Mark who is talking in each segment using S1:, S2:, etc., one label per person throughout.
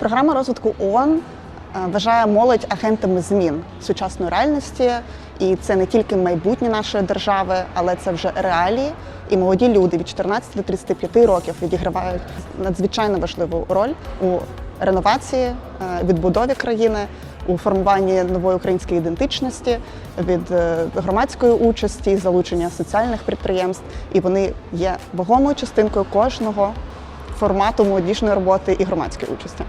S1: Програма розвитку ООН е, вважає молодь агентами змін сучасної реальності, і це не тільки майбутнє нашої держави, але це вже реалії. І молоді люди від 14 до 35 років відігравають надзвичайно важливу роль у реновації, е, відбудові країни, у формуванні нової української ідентичності, від е, громадської участі, залучення соціальних підприємств. І вони є вагомою частинкою кожного формату молодіжної роботи і громадської участі.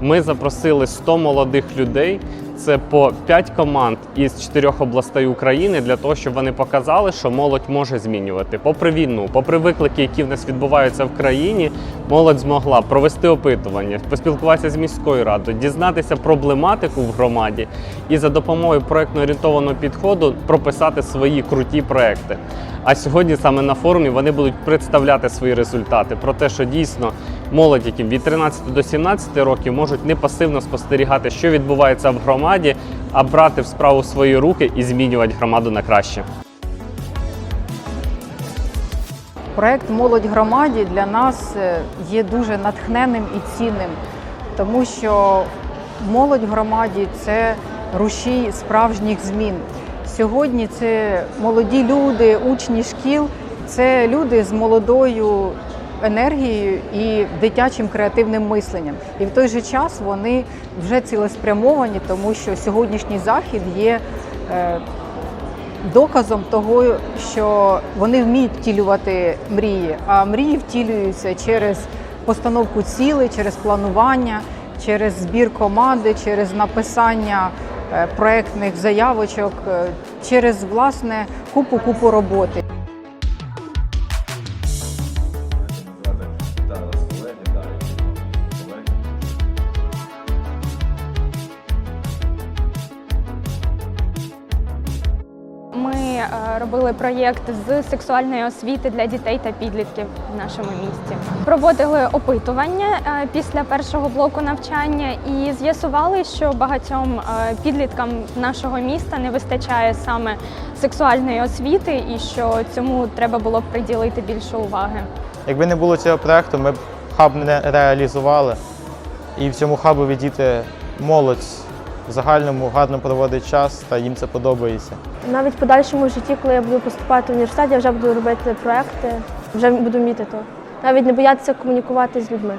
S2: Ми запросили 100 молодих людей. Це по 5 команд із 4 областей України для того, щоб вони показали, що молодь може змінювати. Попри війну, попри виклики, які в нас відбуваються в країні, молодь змогла провести опитування, поспілкуватися з міською радою, дізнатися проблематику в громаді і за допомогою проектно орієнтованого підходу прописати свої круті проекти. А сьогодні саме на форумі вони будуть представляти свої результати про те, що дійсно молодь, яким від 13 до 17 років можуть не пасивно спостерігати, що відбувається в громаді, а брати в справу свої руки і змінювати громаду на краще.
S3: Проект Молодь громаді для нас е, є дуже натхненним і цінним, тому що молодь громаді це рушій справжніх змін. Сьогодні це молоді люди, учні шкіл, це люди з молодою енергією і дитячим креативним мисленням. І в той же час вони вже цілеспрямовані, тому що сьогоднішній захід є е, доказом того, що вони вміють втілювати мрії, а мрії втілюються через постановку цілей, через планування, через збір команди, через написання е, проектних заявочок, е, через власне купу купу роботи.
S4: Е, робили проєкт з сексуальної освіти для дітей та підлітків в нашому місті. Проводили опитування е, після першого блоку навчання і з'ясували, що багатьом е, підліткам нашого міста не вистачає саме сексуальної освіти, і що цьому треба було б приділити більше уваги.
S5: Якби не було цього проєкту, ми б хаб не реалізували. І в цьому хабові діти молодь в загальному гарно проводить час та їм це подобається.
S6: Навіть в подальшому житті, коли я буду поступати в університет, я вже буду робити проекти, вже буду вміти то. Навіть не боятися комунікувати з людьми.